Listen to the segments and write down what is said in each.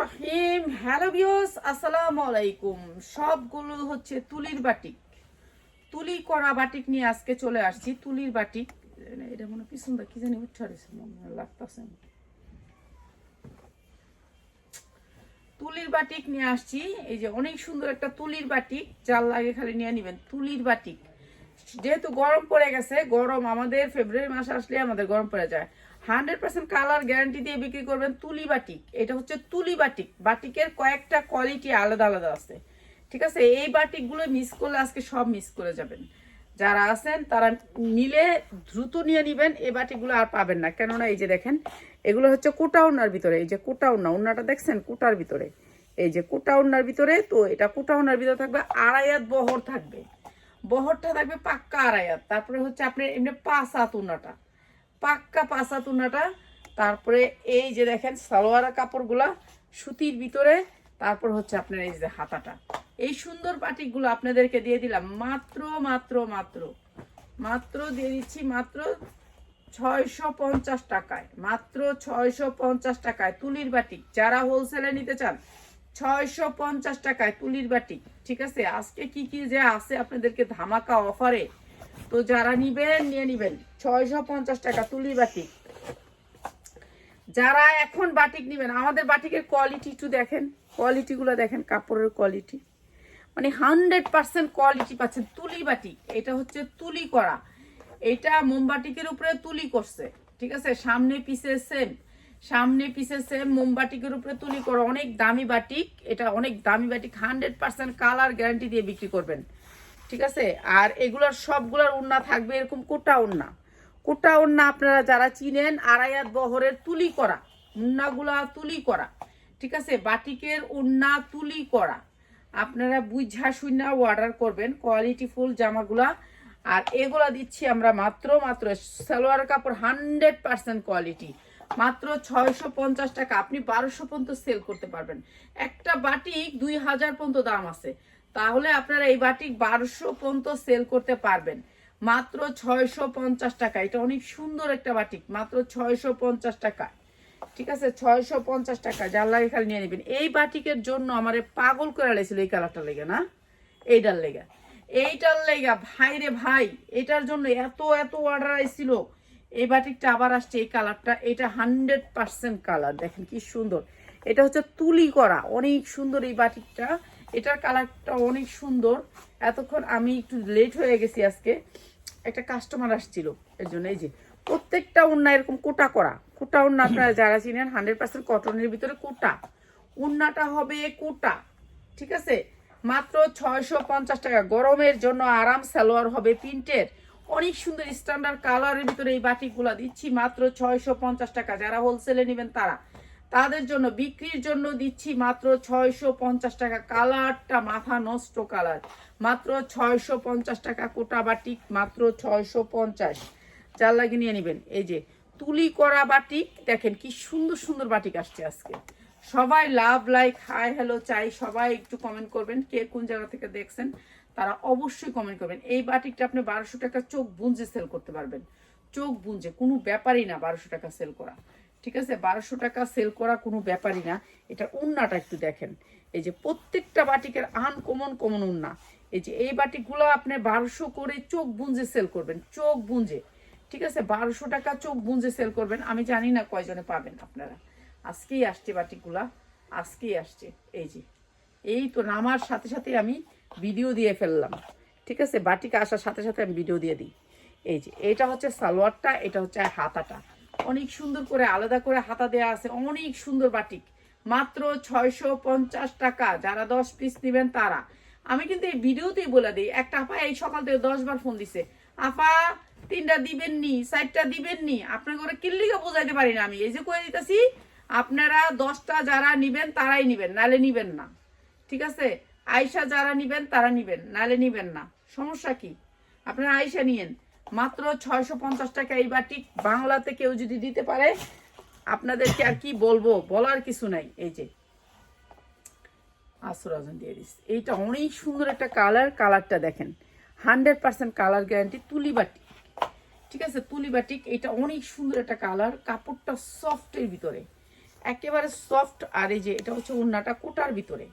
রহিম hello আলাইকুম। সবগুলো হচ্ছে তুলির বাটিক। তুলি করা বাটিক নিয়ে আজকে চলে আসছি। তুলির বাটিক, এটা মনে পিছনটা কি জানি তুলির বাটিক নিয়ে আসছি। এই যে অনেক সুন্দর একটা তুলির বাটিক জাল লাগে খালি নিয়ে নিবেন। তুলির বাটিক। যেহেতু গরম পড়ে গেছে, গরম আমাদের ফেব্রুয়ারি মাস আসলে আমাদের গরম পড়ে যায়। হান্ড্রেড পার্সেন্ট কালার গ্যারান্টি দিয়ে বিক্রি করবেন তুলি বাটিক। এটা হচ্ছে তুলি বাটিক। বাটিকের কয়েকটা কোয়ালিটি আলাদা আলাদা আছে। ঠিক আছে? এই বাটিকগুলো মিস করলে আজকে সব মিস করে যাবেন। যারা আছেন, তারা নিলে দ্রুত নিয়ে নিবেন। এই বাটিগুলো আর পাবেন না। কেননা এই যে দেখেন, এগুলো হচ্ছে কোটা উন্নার ভিতরে। এই যে কোটা উন্না উন্নাটা দেখছেন? কোটার ভিতরে। এই যে কোটা উন্নার ভিতরে, তো এটা কোটা উন্নার ভিতরে থাকবে। আড়াইয়াত বহর থাকবে। বহরটা থাকবে পাক্কা আড়াইয়াত। তারপরে হচ্ছে আপনার এমনি পাঁচ হাত উন্নাটা পাক্কা পাঁচ তুনাটা। তারপরে এই যে দেখেন সালোয়ারা কাপড়গুলা সুতির ভিতরে। তারপর হচ্ছে আপনার এই যে হাতাটা। এই সুন্দর বাটিকগুলো আপনাদেরকে দিয়ে দিলাম। মাত্র মাত্র মাত্র। মাত্র দিয়ে দিচ্ছি মাত্র ছয়শো পঞ্চাশ টাকায়। মাত্র ছয়শো পঞ্চাশ টাকায় তুলির বাটিক যারা হোলসেলে নিতে চান, ছয়শো পঞ্চাশ টাকায় তুলির বাটিক ঠিক আছে? আজকে কি কি যে আছে আপনাদেরকে ধামাকা অফারে তো যারা নিবেন, নিয়ে নিবেন। ছয়শো পঞ্চাশ টাকা তুলি বাটিক। যারা এখন বাটিক নিবেন, আমাদের বাটিকের কোয়ালিটি একটু দেখেন। কোয়ালিটিগুলো দেখেন, কাপড়ের কোয়ালিটি মানে হান্ড্রেড পার্সেন্ট কোয়ালিটি পাচ্ছেন তুলি বাটিক। এটা হচ্ছে তুলি করা। এটা মোমবাটিকের উপরে তুলি করছে। ঠিক আছে? সামনে পিছে সেম সামনে পিছে সেম মোমবাটিকের উপরে তুলি করা অনেক দামি বাটিক। এটা অনেক দামি batik. Hundred percent colour guarantee দিয়ে বিক্রি করবেন। ঠিক আছে? আর এগুলোর সবগুলোর উন্না থাকবে এরকম কোটা উন্না। কোটা উন্না আপনারা যারা চিনেন, আড়াইয়াত বহরের তুলি করা, উন্নাগুলা তুলি করা, ঠিক আছে? বাটিকের উন্না তুলি করা। আপনারা বুঝা শুনা অর্ডার করবেন কোয়ালিটি ফুল জামাগুলা। আর এগুলা দিচ্ছি আমরা মাত্র মাত্র সালোয়ার কাপড় হান্ড্রেড পার্সেন্ট কোয়ালিটি মাত্র ছয়শো পঞ্চাশ টাকা। আপনি বারোশো পর্যন্ত সেল করতে পারবেন। একটা বাটিক দুই হাজার পর্যন্ত দাম আছে। তাহলে আপনারা এই বাটিক বারোশো পর্যন্ত সেল করতে পারবেন। মাত্র ছয়শো পঞ্চাশ টাকা। এটা অনেক সুন্দর একটা বাটিক। মাত্র ছয়শো পঞ্চাশ টাকা। ঠিক আছে? ছয়শো পঞ্চাশ টাকা। যার লাগে খালি নিয়ে নেবেন। এই বাটিকের জন্য আমার পাগল করে লেছিল এই কালারটা লেগে, না? এইটার লেগে। এইটার লেগা, ভাই রে ভাই, এটার জন্য এত এত অর্ডার আইছিল এই বাটিকটা আবার আসছে, এই কালারটা। এটা হান্ড্রেড পার্সেন্ট কালার। দেখেন কি সুন্দর। এটা হচ্ছে তুলি করা। অনেক সুন্দর এই বাটিকটা। এটার কালারটা অনেক সুন্দর। এতক্ষণ আমি একটু লেট হয়ে গেছি আজকে। একটা কাস্টমার আসছিল, এর জন্য এই যে প্রত্যেকটা উন্না এরকম কোটা করা। কোটা উন্না আপনারা যারা চিনেন হান্ড্রেড পার্সেন্ট কটনের ভিতরে কোটা। উন্নাটা হবে কোটা, ঠিক আছে? মাত্র ছয়শো পঞ্চাশ টাকা। গরমের জন্য আরাম সালোয়ার হবে প্রিন্টের। অনেক সুন্দর স্ট্যান্ডার্ড কালারের ভিতরে এই বাটিকগুলো দিচ্ছি, মাত্র ছয়শো পঞ্চাশ টাকা। যারা হোলসেলে নেবেন তারা। তাদের জন্য বিক্রির জন্য দিচ্ছি মাত্র ছয়শো পঞ্চাশ টাকা কালারটা মাথা নষ্ট কালার। মাত্র ছয়শো পঞ্চাশ টাকা কোটা বাটিক, মাত্র ছয়শো পঞ্চাশ। যার লাগে নিয়ে নেবেন। এই যে তুলি করা বাটিক, দেখেন কি সুন্দর সুন্দর বাটিক আসছে আজকে। সবাই লাভ, লাইক, হাই, হ্যালো চাই, সবাই একটু কমেন্ট করবেন কে কোন জায়গা থেকে দেখছেন, তারা অবশ্যই কমেন্ট করবেন। এই বাটিকটা আপনি বারোশো টাকা চোখ বুঞ্জে সেল করতে পারবেন। চোখ বুঞ্জে, কোনো ব্যাপারই না বারোশো টাকা সেল করা। ঠিক আছে, বারোশো টাকা সেল করা কোনো ব্যাপারই না। এটা উন্নাটা একটু দেখেন। এই যে প্রত্যেকটা বাটিকের আনকমন কমন উন্না। এই যে এই বাটিকগুলো আপনি বারোশো করে চোখ বুঞ্জে সেল করবেন, চোখ বুঞ্জে। ঠিক আছে, বারোশো টাকা চোখ বুঞ্জে সেল করবেন। আমি জানি না কয়জনে পাবেন আপনারা। আজকেই আসছে বাটিকগুলা, আজকেই আসছে। এই যে, এই তো নামার সাথে সাথে আমি ভিডিও দিয়ে ফেললাম। ঠিক আছে, বাটিক আসার সাথে সাথে আমি ভিডিও দিয়ে দিই। এই যে, এটা হচ্ছে সালোয়ারটা, এটা হচ্ছে হাতাটা। অনেক সুন্দর করে আলাদা করে হাতা দেওয়া আছে, অনেক সুন্দর বাটিক। মাত্র ছয়শো পঞ্চাশ টাকা, যারা দশ পিস নেবেন তারা। আমি কিন্তু এই ভিডিওতেই বলে দিই, একটা আপা এই সকাল থেকে দশ বার ফোন দিছে। আপা, তিনটা দিবেন নি, চারটা দিবেন নি আপনার করে কিল্লিকে বোঝাইতে পারি না আমি। এই যে করে দিতেছি, আপনারা দশটা যারা নিবেন তারাই নিবেন, নালে নিবেন না। ঠিক আছে? আয়সা যারা নিবেন তারা নিবেন, নালে নিবেন না। সমস্যা কি? আপনারা আয়সা নিয়েন। মাত্র ছয়শো পঞ্চাশ টাকা এই বাটিক বাংলাতে কেউ যদি দিতে পারে, আপনাদেরকে আর কি বলব, বলার কিছু নাই। এই যে আসরাজন দিয়ে দিস এইটা অনেক সুন্দর একটা কালার, কালারটা দেখেন। হান্ড্রেড পার্সেন্ট কালার গ্যারান্টি তুলি ঠিক আছে, তুলি বাটিক এটা অনেক সুন্দর একটা কালার, কাপড়টা সফটের ভিতরে। একেবারে সফট, আর এই যে, এটা হচ্ছে উন্নাটা কোটার ভিতরে।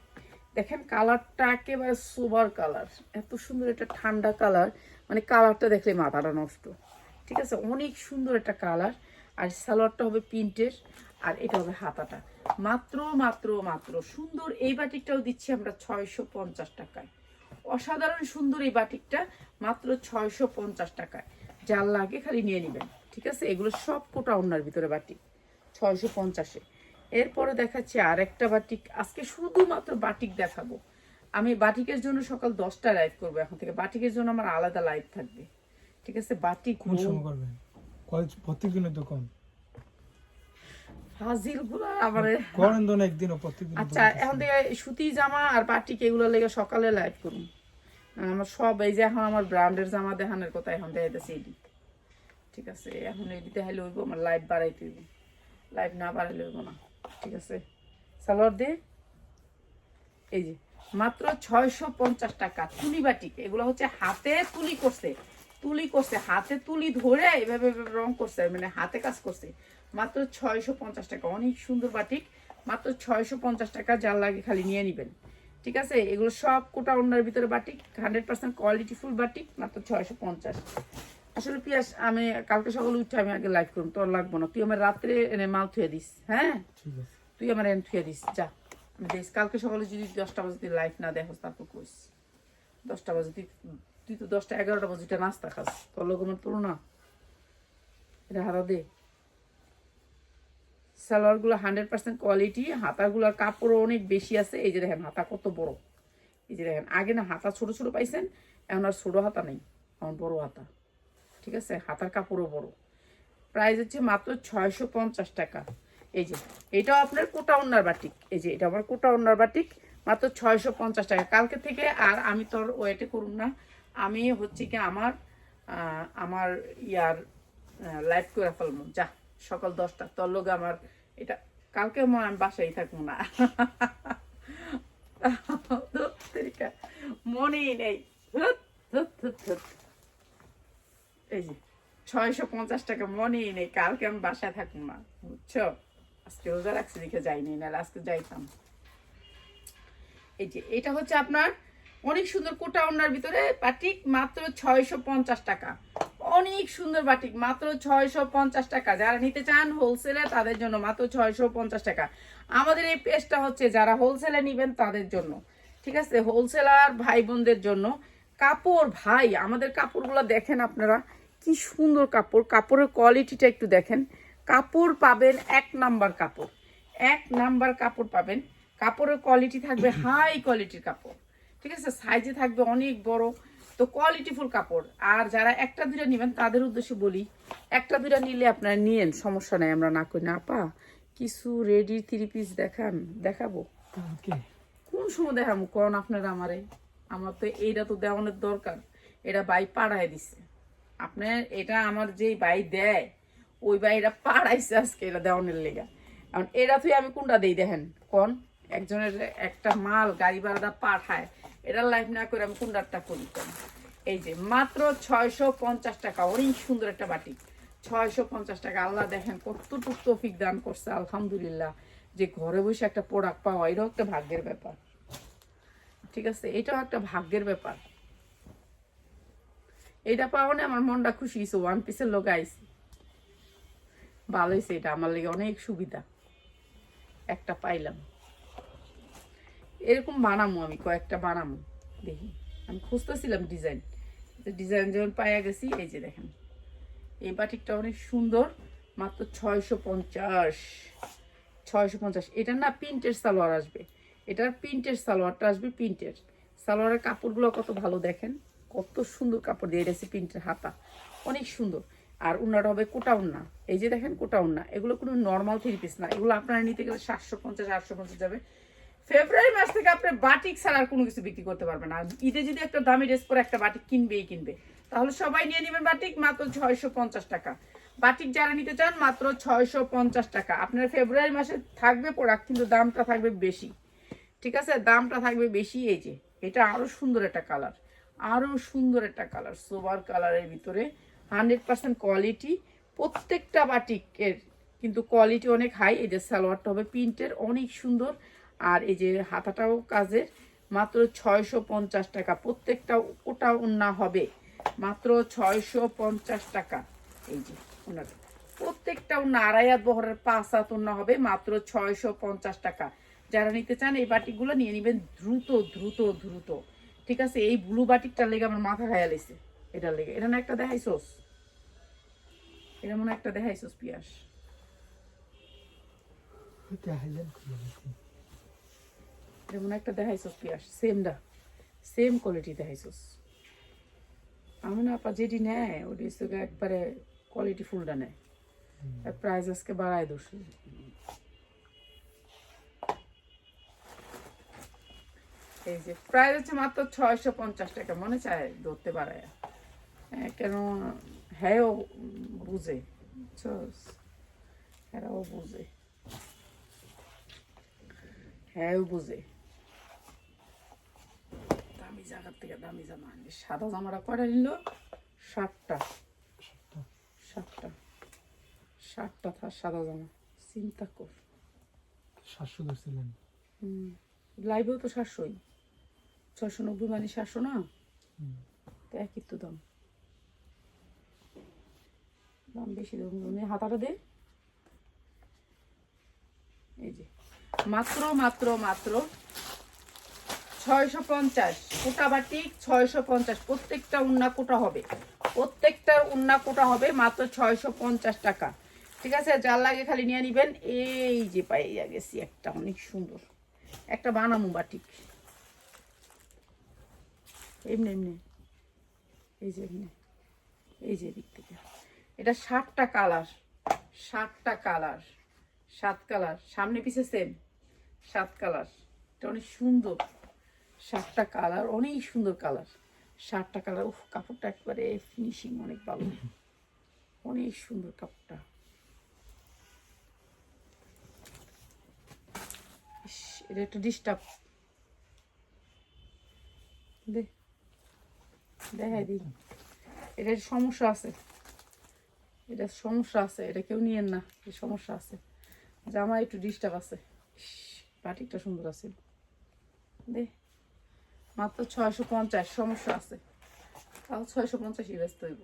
দেখেন, কালারটা একেবারে সোবার কালার। এত সুন্দর একটা ঠান্ডা কালার। মানে কালারটা দেখলে মাথাটা নষ্ট। ঠিক আছে? অনেক সুন্দর একটা কালার। আর সালোয়ারটা হবে প্রিন্টের, আর এটা হবে হাতাটা। মাত্র মাত্র মাত্র। সুন্দর এই বাটিকটাও দিচ্ছি আমরা ছয়শো পঞ্চাশ টাকায়। অসাধারণ সুন্দর এই বাটিকটা মাত্র ছয়শো পঞ্চাশ টাকায়। যার লাগে খালি নিয়ে নেবেন। ঠিক আছে? এগুলো সব কোটা অন্যার ভিতরে বাটিক। ছয়শো পঞ্চাশে। এরপরে দেখাচ্ছি আর একটা বাটিক। আজকে শুধুমাত্র বাটিক দেখাবো। আমি বাটিকের জন্য সকাল দশটা লাইভ করব এখন থেকে। বাটিকের জন্য আমার আলাদা লাইভ থাকবে। ঠিক আছে? বাটিক কোন সময় করবেন কয় প্রত্যেকদিনের দোকান ফাজিলগুলা আমার করেন তো না একদিনও প্রত্যেকদিন আচ্ছা এখন থেকে সুতি জামা আর বাটিক এগুলো লেগে সকালে লাইভ করুন। আমার সব এই যে এখন আমার ব্র্যান্ডের জামা দেখানোর কথা এখন দেখাইতেছে এডি ঠিক আছে? এখন এডি দেখাইলে হইব আমার লাইভ বাড়াইতে হইব। লাইভ না বাড়াইলে হইব না। ঠিক আছে? সালোয়ার দে। এই যে। মাত্র ছয়শো পঞ্চাশ টাকা তুলি বাটিক এগুলো হচ্ছে হাতে তুলি করছে। তুলি করছে হাতে তুলি ধরে এভাবে রং করছে মানে হাতে কাজ করছে। মাত্র ছয়শো পঞ্চাশ টাকা অনেক সুন্দর বাটিক। মাত্র ছয়শো পঞ্চাশ টাকা যার লাগে খালি নিয়ে নেবেন। ঠিক আছে? এগুলো সব কোটা অন্যার ভিতরে batik hundred percent quality full batik মাত্র ছয়শো পঞ্চাশ। আসলে পিয়াস আমি কালকে সকালে উঠে আমি আগে লাইভ করুন তোর লাগবো না। তুই আমার রাত্রে এনে মাল থুয়ে দিস হ্যাঁ? তুই আমার এনে থুয়ে দিস যা। দেখ, কালকে সকালে যদি দশটা বাজে তুই লাইভ না দেখোস, তারপর কইস। দশটা বাজে, তুই তুই তো দশটা, এগারোটা বাজে, উঠে নাস্তা খাস। তোর লোক আমার তোর না এটা হাতা দে। সালোয়ারগুলো হান্ড্রেড পার্সেন্ট কোয়ালিটি হাতাগুলোর কাপড়ও অনেক বেশি আছে। এই যে দেখেন, হাতা কত বড়। এই যে দেখেন, আগে না হাতা ছোট ছোট পাইছেন, এখন আর ছোট হাতা নেই, এখন বড় হাতা। ঠিক আছে? হাতার কাপড়ও বড়। প্রাইস হচ্ছে মাত্র ছয়শো পঞ্চাশ টাকা। এই যে, এটাও আপনার কোটা উন্নার বাটিক। এই যে, এটা আমার কোটা উন্নার বাটিক, মাত্র ছয়শো পঞ্চাশ টাকা। কালকে থেকে আর আমি তোর ওয়েটে করুন না। আমি হচ্ছে কি আমার আমার ইয়ার লাইভ করে ফেলব। যা, সকাল দশটা। তোর লোক আমার এটা, কালকে আমি বাসায় থাকব না। মনেই নেই। এই যে, ছয়শো পঞ্চাশ টাকা মনেই নেই। কালকে আমি বাসায় থাকব না। বুঝছ? আজকে রোজা রাখছি দেখে যাইনি নাহলে আজকে যাইতাম। এই যে, এটা হচ্ছে আপনার অনেক সুন্দর কোটা ওনার ভিতরে বাটিক মাত্র ছয়শো পঞ্চাশ টাকা। অনেক সুন্দর বাটিক, মাত্র ছয়শো পঞ্চাশ টাকা। যারা নিতে চান হোলসেলে তাদের জন্য মাত্র ছয়শো পঞ্চাশ টাকা। আমাদের এই পেজটা হচ্ছে যারা হোলসেলে নিবেন, তাদের জন্য। ঠিক আছে? হোলসেলার ভাই বোনদের জন্য। কাপড় ভাই, আমাদের কাপড়গুলো দেখেন আপনারা, কি সুন্দর কাপড়। কাপড়ের কোয়ালিটিটা একটু দেখেন। কাপড় পাবেন এক নাম্বার কাপড়। এক নাম্বার কাপড় পাবেন। কাপড়ের কোয়ালিটি থাকবে হাই কোয়ালিটির কাপড়। ঠিক আছে? সাইজে থাকবে অনেক বড়। তো কোয়ালিটিফুল কাপড়। আর যারা একটা দুটা নেবেন তাদের উদ্দেশ্যে বলি একটা দুটা নিলে আপনারা নিয়েন সমস্যা নাই আমরা না করি। না পা কিছু রেডি থ্রি পিস দেখান দেখাবো? কোন সময় দেখাবো? কোন আপনারা আমারে? আমার তো এইটা তো দেওয়ানোর দরকার। এটা বাই পাড়ায় দিছে। আপনার এটা আমার যেই বাই দেয় ওই বাইরা পাড়াইছে আজকে এরা দেওয়ানোর লেগা। এখন এরা তুই আমি কোনটা দেই দেখেন? কোন? একজনের একটা মাল গাড়ি ভাড়া পাঠায়। এটা লাইফ না করে আমি কোনটারটা করি এই যে মাত্র ছয়শো পঞ্চাশ টাকা, অনেক সুন্দর একটা বাটি। ছয়শো পঞ্চাশ টাকা, আল্লাহ দেখেন কতটুকু তফিক দান করছে, আলহামদুলিল্লাহ। যে ঘরে বসে একটা প্রোডাক্ট পাওয়া, এটাও একটা ভাগ্যের ব্যাপার। ঠিক আছে? এটাও একটা ভাগ্যের ব্যাপার। এটা পাওয়া আমার মনটা খুশি হয়েছে ওয়ান পিসের লোক আইসি ভালো হয়েছে এটা আমার লেগে অনেক সুবিধা। একটা পাইলাম। এরকম বানামো আমি, কয়েকটা বানামো, দেখি। আমি খুঁজতেছিলাম ডিজাইন। ডিজাইন যখন পাইয়া গেছি, এই যে দেখেন। এই বাটিকটা অনেক সুন্দর, মাত্র ছয়শো পঞ্চাশ ছয়শো পঞ্চাশ। এটা না প্রিন্টের সালোয়ার আসবে। এটার প্রিন্টের সালোয়ারটা আসবে প্রিন্টের। সালোয়ারের কাপড়গুলো কত ভালো দেখেন। কত সুন্দর কাপড় দিয়ে এসেছে প্রিন্টের হাতা। অনেক সুন্দর। আর উন্নাটা হবে কোটা উন্না এই যে দেখেন কোটা উন্না এগুলো কোনো নর্মাল থ্রি পিস না। এগুলো আপনারা নিতে গেলে সাতশো পঞ্চাশ, আটশো পঞ্চাশ যাবে। ফেব্রুয়ারি মাস থেকে আপনি বাটিক ছাড়া আর কোনো কিছু বিক্রি করতে পারবেন না। ঈদে যদি একটা দামি ড্রেস পরে একটা বাটিক কিনবেই কিনবে। তাহলে সবাই নিয়ে নেবেন বাটিক, মাত্র ছয়শো পঞ্চাশ টাকা। বাটিক যারা নিতে চান, মাত্র ছয়শো পঞ্চাশ টাকা। আপনার ফেব্রুয়ারি মাসে থাকবে প্রোডাক্ট কিন্তু দামটা থাকবে বেশি। ঠিক আছে? দামটা থাকবে বেশি এই যে। এটা আরও সুন্দর একটা কালার আরও সুন্দর একটা কালার সোবার কালারের ভিতরে হান্ড্রেড পার্সেন্ট কোয়ালিটি। প্রত্যেকটা বাটিকের কিন্তু কোয়ালিটি অনেক হাই। এই যে সালোয়ারটা হবে প্রিন্টের অনেক সুন্দর। আর এই যে হাতাটাও কাজের। মাত্র ছয়শো পঞ্চাশ টাকা। প্রত্যেকটা ওটা উন্না হবে। মাত্র ছয়শো পঞ্চাশ টাকা। এই যে ওনাটা প্রত্যেকটা উন্না আড়াই হাত বহরের পাঁচ হাত উন্না হবে। মাত্র ছয়শো পঞ্চাশ টাকা। যারা নিতে চান এই বাটিকগুলো নিয়ে নেবেন দ্রুত দ্রুত দ্রুত। ঠিক আছে? এই ব্লু বাটিকটার লেগে আমার মাথা খায়া লেছে এটার লেগে। এটা না একটা দেখাইছোস? এটা মনে একটা দেখাইছোস পিয়াস। এটা মনে একটা দেখাইছোস পিয়াস। সেমটা সেম কোয়ালিটি দেখাইছোস। আমি না আপা যেটি নেয় ওটি একবারে কোয়ালিটি ফুলটা নেয়। প্রাইস আজকে বাড়ায় দোষ। এই যে প্রাইস হচ্ছে মাত্র ছয়শো পঞ্চাশ টাকা। মনে চায় ধরতে পারে হ্যাঁ, কেন হ্যাঁও বুঝে বুঝছস? এরাও বুঝে হ্যাঁও বুঝে দামি জায়গার থেকে দামি জামা আনবে সাদা জামাটা কয়টা নিল ষাটটা ষাটটা ষাটটা থার সাদা জামা চিন্তা কর সাতশো ধরছিলেন হুম লাইভেও তো সাতশোই ছশো নব্বই মানে সাতশো না। তো একই তো দাম দাম বেশি তুমি হাতাটা দে। এই যে। মাত্র মাত্র মাত্র ছয়শো পঞ্চাশ। কোটা বাটিক ছয়শো পঞ্চাশ। প্রত্যেকটা উন্না কোটা হবে। প্রত্যেকটার উন্না কোটা হবে মাত্র ছয়শো পঞ্চাশ টাকা। ঠিক আছে? যার লাগে খালি নিয়ে নিবেন। এই যে পাইয়া গেছি একটা। অনেক সুন্দর। একটা বানামু বাটিক এমনি এমনি। এই যে, এমনি। এই যে দিক থেকে। এটা ষাটটা কালার ষাটটা কালার, সাত কালার, সামনে পিছে সেম সাত কালার। এটা অনেক সুন্দর, সাতটা কালার, অনেক সুন্দর কালার। সাতটা কালার, উফ, কাপড়টা একবারে ফিনিশিং অনেক ভালো। অনেক সুন্দর কাপড়টা। এটা একটু ডিস্টার্ব দেখাই দিই। এটার সমস্যা আছে। এটা সমস্যা আছে এটা কেউ নিয়েন না এই সমস্যা আছে। জামা একটু ডিস্টার্ব আছে। ইস, বাটিকটা সুন্দর আছে। দে মাত্র ছয়শো পঞ্চাশ সমস্যা আছে। তাও ছয়শো পঞ্চাশই ব্যস্ত হইব।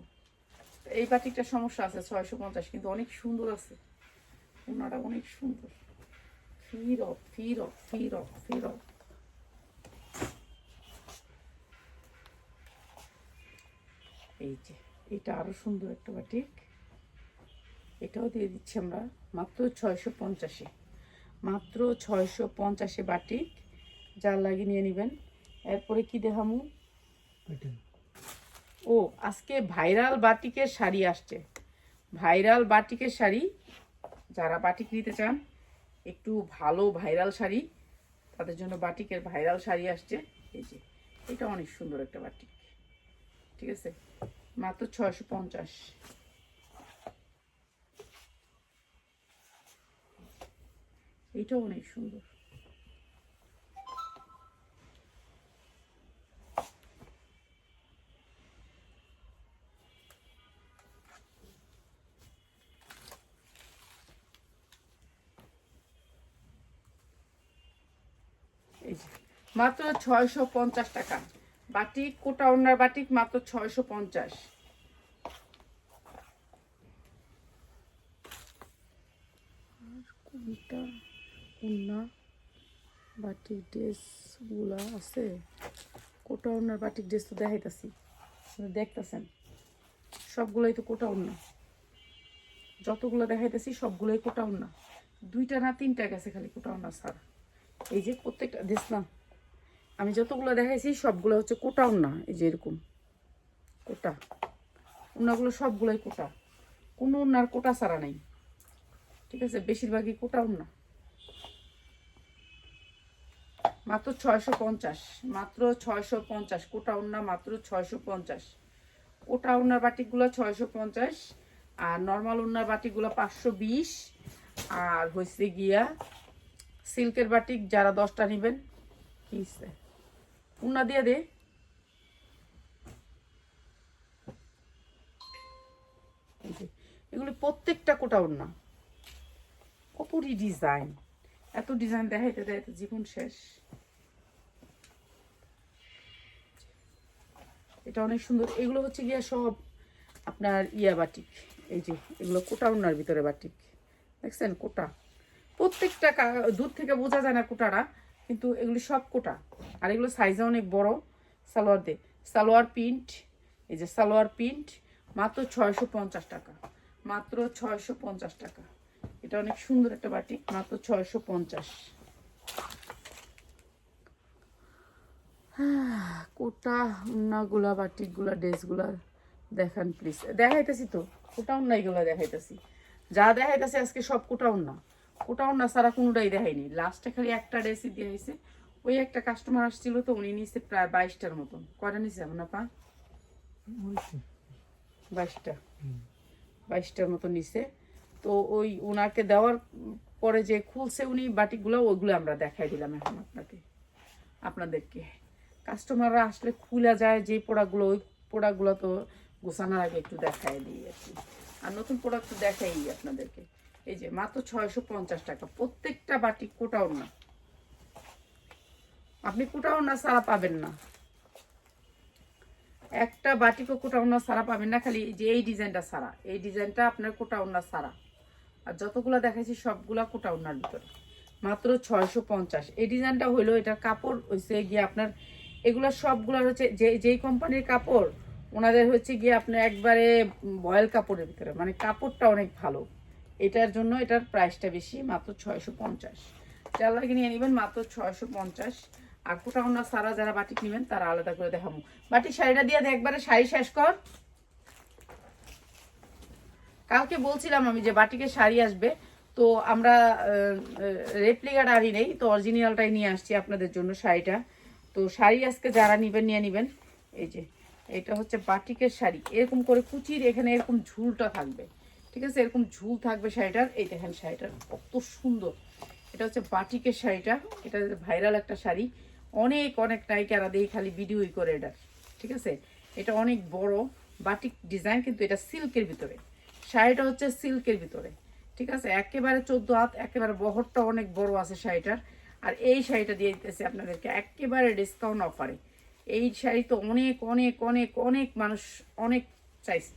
এই বাটিকটার সমস্যা আছে ছয়শো পঞ্চাশ কিন্তু অনেক সুন্দর আছে। ওনাটা অনেক সুন্দর। ফির ফির ফির ফির এই যে এটা আরও সুন্দর একটা বাটিক। এটাও দিয়ে দিচ্ছি আমরা মাত্র ছয়শো পঞ্চাশে। মাত্র ছয়শো পঞ্চাশে বাটিক যার লাগে নিয়ে নেবেন। এরপরে কি দেখামু? ও আজকে ভাইরাল বাটিকের শাড়ি আসছে। ভাইরাল বাটিকের শাড়ি যারা বাটিক নিতে চান একটু ভালো ভাইরাল শাড়ি তাদের জন্য বাটিকের ভাইরাল শাড়ি আসছে। এই যে এটা অনেক সুন্দর একটা বাটিক। ঠিক আছে? মাত্র ছয়শো পঞ্চাশ। এটাও অনেক সুন্দর। মাত্র ছয়শো পঞ্চাশ টাকা। বাটিক, কোটা ওনার বাটিক মাত্র ছয়শো পঞ্চাশ। কোনটা? ওনা বাটিক ড্রেসগুলা আছে। কোটা ওনার বাটিক ড্রেস তো দেখাইতাছি দেখতাছেন? সবগুলোই তো কোটা ওনা যতগুলো দেখাইতেছি, সবগুলোই কোটা ওনা দুইটা না তিনটা গেছে খালি কোটা ওনা ছাড়া এই যে প্রত্যেকটা দেশ না? আমি যতগুলো দেখাইছি, সবগুলো হচ্ছে কোটা উন্না, এই যে এরকম। কোটা। উন্নাগুলো সবগুলোই কোটা। কোনো উন্নার কোটা ছাড়া নেই। ঠিক আছে? বেশিরভাগই কোটা উন্না। মাত্র ছয়শো পঞ্চাশ, মাত্র ছয়শো পঞ্চাশ, কোটা উন্না মাত্র ছয়শো পঞ্চাশ। কোটা উন্নার বাটিকগুলো ছয়শো পঞ্চাশ, আর নর্মাল উন্নার বাটিকগুলো পাঁচশো বিশ, আর হয়েছে গিয়া সিল্কের বাটিক যারা দশটা নেবেন কিসে উন্না দিয়ে দে। এগুলি প্রত্যেকটা কোটা উন্না। কতটি ডিজাইন। এত ডিজাইন দেখাইতে দেখাইতে জীবন শেষ। এটা অনেক সুন্দর। এগুলো হচ্ছে গিয়া সব আপনার ইয়া বাটিক। এই যে, এগুলো কোটা উন্নার ভিতরে বাটিক। দেখছেন? কোটা। প্রত্যেকটা দূর থেকে বোঝা যায় না কোটাটা, কিন্তু এগুলি সব কোটা। আর এগুলো সাইজে অনেক বড় সালোয়ার দে সালোয়ার প্রিন্ট, এই যে সালোয়ার প্রিন্ট, মাত্র ছয়শো পঞ্চাশ টাকা। মাত্র ছয়শো পঞ্চাশ টাকা। এটা অনেক সুন্দর একটা বাটিক, মাত্র ছয়শো পঞ্চাশ। কোটা উন্নাগুলা বাটিকগুলা ড্রেসগুলা দেখান প্লিজ দেখাইতেছি তো কোটা উন্না এগুলো দেখাইতেছি। যা দেখাইতেছি আজকে সব কোটা উন্না। কোটা উন্না সারা কোনোটাই দেখাইনি। লাস্টে খালি একটা ড্রেসই দিয়ে হয়েছে ওই একটা কাস্টমার আসছিল তো উনি নিচ্ছে প্রায় বাইশটার মতন। কয়টা নিছে এমন আপা? হয়েছে বাইশটা। বাইশটার মতো নিছে। তো ওই ওনাকে দেওয়ার পরে যে খুলছে উনি বাটিকগুলো ওইগুলো আমরা দেখাই দিলাম এখন আপনাকে। আপনাদেরকে। কাস্টমাররা আসলে খুলে যায় যে প্রোডাক্টগুলো ওই প্রোডাক্টগুলো তো গোছানোর আগে একটু দেখাই দিই আর কি। আর নতুন প্রোডাক্ট দেখাই আপনাদেরকে। এই যে মাত্র ছয়শো পঞ্চাশ টাকা। প্রত্যেকটা বাটি কোটাও না। আপনি কোটাও না, সারা পাবেন না। একটা বাটিকও কোটা ওনার সারা পাবেন না, খালি যে এই ডিজাইনটা সারা। এই ডিজাইনটা আপনার কোটা ওনার সারা। আর যতগুলো দেখাইছি, সবগুলা কোটা ওনার ভিতরে। মাত্র ছয়শো পঞ্চাশ। এই ডিজাইনটা হইল এটার কাপড় হয়েছে গিয়ে আপনার এগুলো সবগুলোর হচ্ছে, যে, যেই কোম্পানির কাপড়, ওনাদের হচ্ছে গিয়ে আপনার একবারে বয়েল কাপড়ের ভিতরে মানে কাপড়টা অনেক ভালো। এটার জন্য এটার প্রাইসটা বেশি, মাত্র ছয়শো পঞ্চাশ। যার লাগে নিয়ে নেবেন মাত্র ছয়শো পঞ্চাশ। আর কোটা ওনার সারা যারা বাটিক নেবেন, তারা আলাদা করে দেখাবো। বাটিক শাড়িটা দিয়ে একবারে শাড়ি শেষ কর। কালকে বলছিলাম আমি যে বাটিকে শাড়ি আসবে, তো আমরা রেপ্লিকাটা আনি নেই, তো অরিজিনালটাই নিয়ে আসছি আপনাদের জন্য শাড়িটা। তো শাড়ি আজকে যারা নেবেন, নিয়ে নেবেন। এই যে, এটা হচ্ছে বাটিকের শাড়ি। এরকম করে কুচির এখানে এরকম ঝুলটা থাকবে। ঠিক আছে? এরকম ঝুল থাকবে শাড়িটার। এই দেখেন শাড়িটার কত সুন্দর। এটা হচ্ছে বাটিকের শাড়িটা। এটা ভাইরাল একটা শাড়ি। অনেক অনেক নায়িকারা দিয়ে খালি ভিডিওই করে এটা। ঠিক আছে? এটা অনেক বড় বাটিক ডিজাইন, কিন্তু এটা সিল্কের ভিতরে। শাড়িটা হচ্ছে সিল্কের ভিতরে। ঠিক আছে? একেবারে চোদ্দ হাত, একেবারে বহরটা অনেক বড় আছে শাড়িটার। আর এই শাড়িটা দিয়ে দিতেছি আপনাদেরকে, একেবারে ডিসকাউন্ট অফারে এই শাড়ি তো অনেক অনেক অনেক অনেক মানুষ, অনেক চাইছে।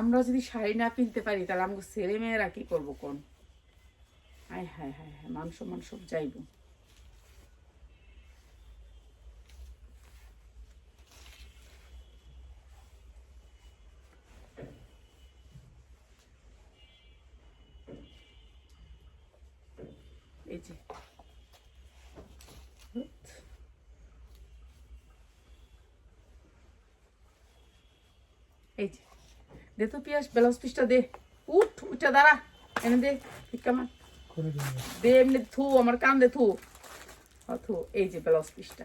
আমরা যদি শাড়ি না কিনতে পারি, তাহলে আমাকে ছেলেমেয়েরা কি করব কোন? হায় হায় হায় হায়, মান সম্মান সব যাইব এই যে এই যে দে তো পিয়াস ব্লাউজ পিসটা দে। উঠ উঠা দাঁড়া এনে দে করে দে এমনি থু আমার কান দে থু। থু এই যে ব্লাউজ পিসটা।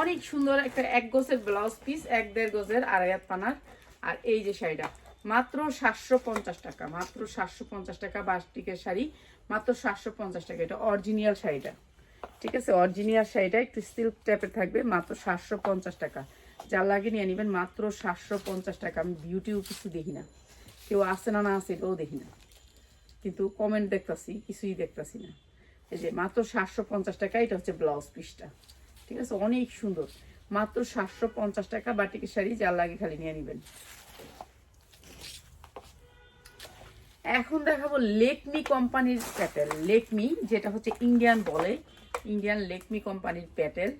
অনেক সুন্দর একটা এক গজের ব্লাউজ পিস এক দেড় গজের আড়াই হাত পানার। আর এই যে শাড়িটা মাত্র সাতশো পঞ্চাশ টাকা মাত্র সাতশো পঞ্চাশ টাকা বাসটিকের শাড়ি মাত্র সাতশো পঞ্চাশ টাকা। এটা অরিজিনাল শাড়িটা ঠিক আছে? অরিজিনাল শাড়িটা একটু সিল্ক টাইপের থাকবে মাত্র সাতশো পঞ্চাশ টাকা। যার লাগে নিয়ে নেবেন মাত্র সাতশো পঞ্চাশ টাকা। আমি বিউটিও কিছু দেখি না। কেউ আসে না না আসে এটাও দেখি না। কিন্তু কমেন্ট দেখতাছি, কিছুই দেখতাছি না। এই যে মাত্র সাতশো পঞ্চাশ টাকা, এটা হচ্ছে ব্লাউজ পিসটা ঠিক আছে? অনেক সুন্দর। মাত্র সাতশো পঞ্চাশ টাকা বাটিকের শাড়ি, যার লাগে খালি নিয়ে নেবেন। এখন দেখাবো লেকমি কোম্পানির প্যাটেল লেকমি যেটা হচ্ছে ইন্ডিয়ান বলে ইন্ডিয়ান লেকমি কোম্পানির প্যাটেল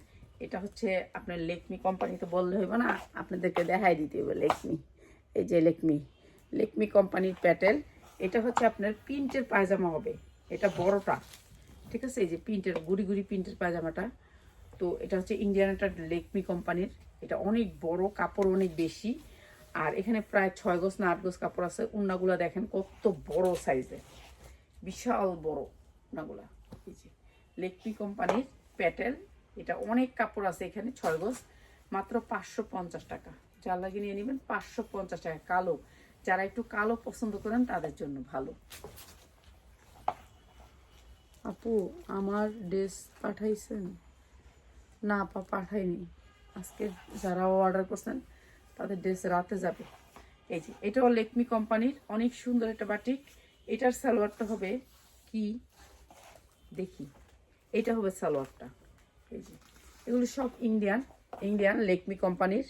এটা হচ্ছে আপনার লেকমি কোম্পানি তো বললে হইব না, আপনাদেরকে দেখাই দিতে হবে লেকমি এই যে লেকমি লেকমি কোম্পানির প্যাটেল, এটা হচ্ছে আপনার প্রিন্টের পায়জামা হবে, এটা বড়টা। ঠিক আছে, এই যে প্রিন্টের, গুড়ি গুড়ি প্রিন্টের পায়জামাটা। তো এটা হচ্ছে ইন্ডিয়ান একটা লেকমি কোম্পানির এটা অনেক বড়, কাপড় অনেক বেশি। আর এখানে প্রায় ছয় গোছ না আট গোছ কাপড় আছে, উন্নাগুলা দেখেন কত বড় সাইজের বিশাল বড় উন্নাগুলা। এই যে লেকমি কোম্পানির প্যাটেল এটা অনেক কাপড় আছে এখানে ছয় গোছ মাত্র পাঁচশো পঞ্চাশ টাকা। যার লাগে নিয়ে নেবেন পাঁচশো পঞ্চাশ টাকা কালো। যারা একটু কালো পছন্দ করেন তাদের জন্য ভালো। আপু আমার ড্রেস পাঠাইছেন? না আপা পাঠাইনি আজকে যারা অর্ডার করছেন তাদের ড্রেস রাতে যাবে। এই যে এটাও লেকমি কোম্পানির অনেক সুন্দর একটা বাটিক। এটার সালোয়ারটা হবে কি? দেখি। এটা হবে সালোয়ারটা। এগুলো সব ইন্ডিয়ান ইন্ডিয়ান লেকমি কোম্পানির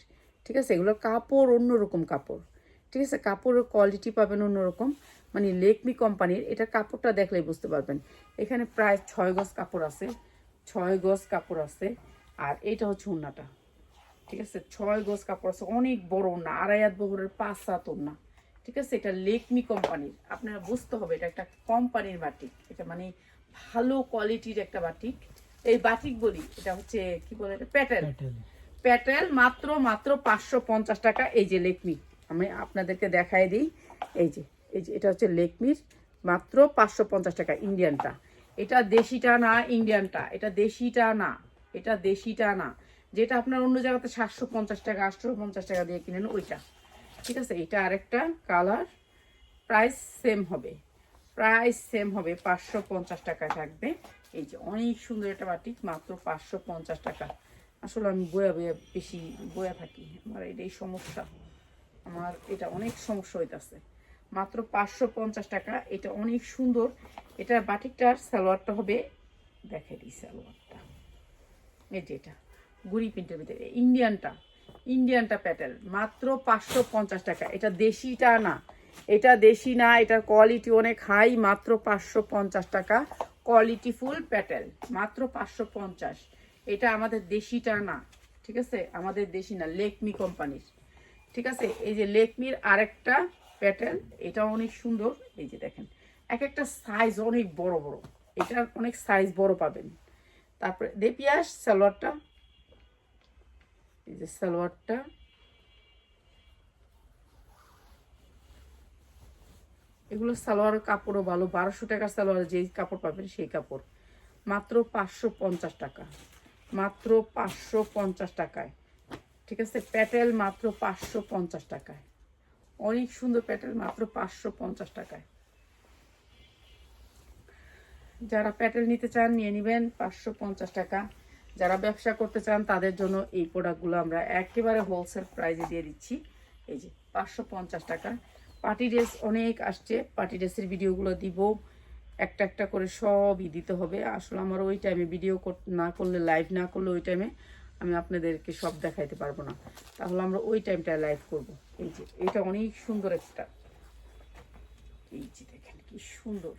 ঠিক আছে? এগুলোর কাপড় অন্যরকম কাপড়, ঠিক আছে? কাপড়ের কোয়ালিটি পাবেন অন্যরকম। মানে লেকমি কোম্পানির এটা কাপড়টা দেখলেই বুঝতে পারবেন। এখানে প্রায় ছয় গজ কাপড় আছে, ছয় গজ কাপড় আছে, আর এটা হচ্ছে উন্নাটা ঠিক আছে? ছয় গজ কাপড় আছে, অনেক বড় ওড়না আড়াই হাত বহরের পাঁচ সাত ওড়না ঠিক আছে? এটা লেকমি কোম্পানির আপনারা বুঝতে হবে, এটা একটা কোম্পানির বাটিক, এটা মানে ভালো কোয়ালিটির একটা বাটিক। এই বাটিক বলি এটা হচ্ছে কি বলে এটা? প্যাটেল প্যাটেল মাত্র মাত্র পাঁচশো পঞ্চাশ টাকা। এই যে লেকমি আমি আপনাদেরকে দেখাই দিই। এই যে এই যে এটা হচ্ছে লেকমির মাত্র পাঁচশো পঞ্চাশ টাকা ইন্ডিয়ানটা। এটা দেশিটা না ইন্ডিয়ানটা। এটা দেশিটা না এটা দেশিটা না। যেটা আপনার অন্য জায়গাতে সাতশো পঞ্চাশ টাকা আটশো পঞ্চাশ টাকা দিয়ে কিনেন ওইটা। ঠিক আছে? এটা আরেকটা কালার। প্রাইস সেম হবে। প্রাইস সেম হবে। পাঁচশো পঞ্চাশ টাকা থাকবে। এই যে অনেক সুন্দর একটা বাটিক, মাত্র পাঁচশো পঞ্চাশ টাকা। আসলে আমি বয়া বয়া বেশি বয়া থাকি, আমার এটাই সমস্যা। আমার এটা অনেক সমস্যা হইতেছে। মাত্র পাঁচশো পঞ্চাশ টাকা, এটা অনেক সুন্দর। এটা বাটিকটার সালোয়ারটা হবে দেখে দিই সালোয়ারটা। এই যে এটা, গুড়ি প্রিন্টের ভিতরে, ইন্ডিয়ানটা ইন্ডিয়ানটা প্যাটেল, মাত্র পাঁচশো পঞ্চাশ টাকা। এটা দেশিটা না, এটা দেশি না, এটার কোয়ালিটি অনেক হাই মাত্র পাঁচশো পঞ্চাশ টাকা। কোয়ালিটি ফুল প্যাটেল মাত্র পাঁচশো পঞ্চাশ। এটা আমাদের দেশিটা না, ঠিক আছে? আমাদের দেশি না, লেকমি কোম্পানির। ঠিক আছে? এই যে লেকমির আরেকটা প্যাটেল এটা অনেক সুন্দর। এই যে দেখেন, এক একটা সাইজ অনেক বড় বড়। এটার অনেক সাইজ বড় পাবেন। তারপরে দেপিয়াস, সালোয়ারটা। এই যে সালোয়ারটা। এগুলো সালোয়ার কাপড়ও ভালো। বারোশো টাকার সালোয়ার যেই কাপড় পাবেন সেই কাপড়। মাত্র পাঁচশো পঞ্চাশ টাকা। মাত্র পাঁচশো পঞ্চাশ টাকায়। ঠিক আছে? প্যাটেল মাত্র পাঁচশো পঞ্চাশ টাকায়। অনেক সুন্দর প্যাটেল, মাত্র পাঁচশো পঞ্চাশ টাকায়। যারা প্যাটেল নিতে চান, নিয়ে নেবেন পাঁচশো পঞ্চাশ টাকা। যারা ব্যবসা করতে চান, তাদের জন্য এই প্রোডাক্টগুলো আমরা একেবারে হোলসেল প্রাইজে দিয়ে দিচ্ছি। এই যে, পাঁচশো পঞ্চাশ টাকা। পার্টি ড্রেস অনেক আসছে, পার্টি ড্রেসের ভিডিওগুলো দিব। একটা একটা করে সবই দিতে হবে। আসলে আমার ওই টাইমে ভিডিও না করলে লাইভ না করলে ওই টাইমে আমি আপনাদেরকে সব দেখাইতে পারব না। তাহলে আমরা ওই টাইমটায় লাইভ করব। এই যে, এটা অনেক সুন্দর একটা। এই যে দেখেন কি সুন্দর।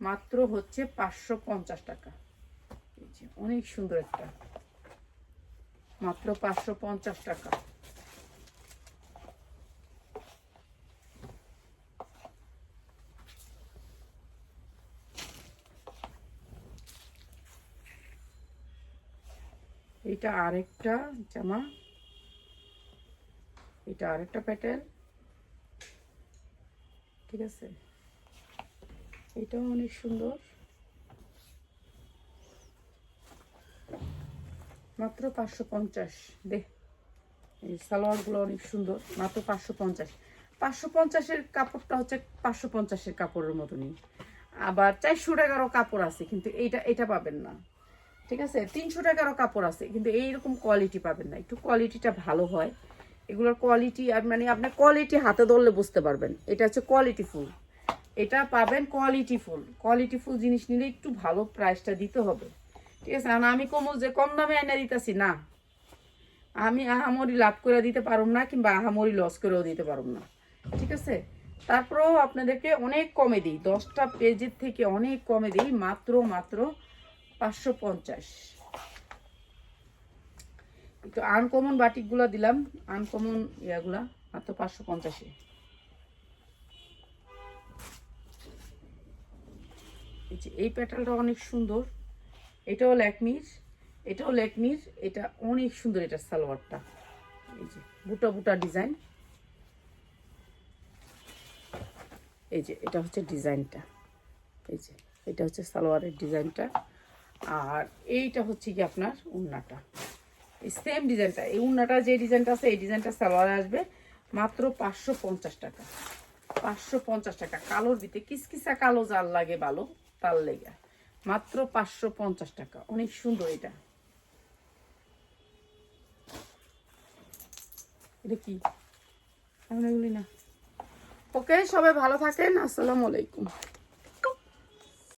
মাত্র হচ্ছে পাঁচশো পঞ্চাশ টাকা। এই যে, অনেক সুন্দর একটা। মাত্র পাঁচশো পঞ্চাশ টাকা। এটা আরেকটা, জামা। এটা আরেকটা প্যাটার্ন ঠিক আছে? এটাও অনেক সুন্দর। মাত্র পাঁচশো পঞ্চাশ। দে, এই সালোয়ারগুলো অনেক সুন্দর। মাত্র পাঁচশো পঞ্চাশ। পাঁচশো পঞ্চাশের কাপড়টা হচ্ছে পাঁচশো পঞ্চাশের কাপড়ের মতনই। আবার চারশো টাকারও কাপড় আছে, কিন্তু এইটা, এটা পাবেন না। ঠিক আছে? তিনশো টাকারও কাপড় আছে, কিন্তু এইরকম কোয়ালিটি পাবেন না। একটু কোয়ালিটিটা ভালো হয়। এগুলোর কোয়ালিটি মানে আপনার কোয়ালিটি হাতে ধরলে বুঝতে পারবেন। এটা হচ্ছে কোয়ালিটি ফুল। এটা পাবেন কোয়ালিটি ফুল। কোয়ালিটি ফুল জিনিস নিলে একটু ভালো প্রাইসটা দিতে হবে। ঠিক আছে? আর আমি কমল যে কম দামে এনে দিতেছি, না। আমি আহামরি লাভ করে দিতে পারুম না, কিংবা আহামরি লস করেও দিতে পারুম না। ঠিক আছে? তারপরেও আপনাদেরকে অনেক কমে দিই। দশটা পেজের থেকে অনেক কমে দিই, মাত্র মাত্র পাঁচশো পঞ্চাশ। একটু আনকমন বাটিকগুলো দিলাম। আনকমন ইয়াগুলা, মাত্র পাঁচশো পঞ্চাশে। এই প্যাটার্নটা অনেক সুন্দর। এটাও ল্যাকমির এটাও ল্যাকমির, এটা অনেক সুন্দর এটা সালোয়ারটা। এই যে বুটা বুটা ডিজাইন। এই যে এটা হচ্ছে ডিজাইনটা। এই যে এটা হচ্ছে সালোয়ারের ডিজাইনটা। আর এইটা হচ্ছে কি আপনার উন্নাটা। সেম ডিজাইনটা এই উন্নাটা যে ডিজাইনটা আছে, এই ডিজাইনটা সালোয়ার আসবে মাত্র পাঁচশো পঞ্চাশ টাকা। পাঁচশো পঞ্চাশ টাকা। কালোর ভিতরে কিসকিসা কালো জাল লাগে ভালো, তার লেগে। মাত্র পাঁচশো পঞ্চাশ টাকা। অনেক সুন্দর এটা। এটা কি? এগুলি না। ওকে, সবাই ভালো থাকেন। আসসালামু আলাইকুম।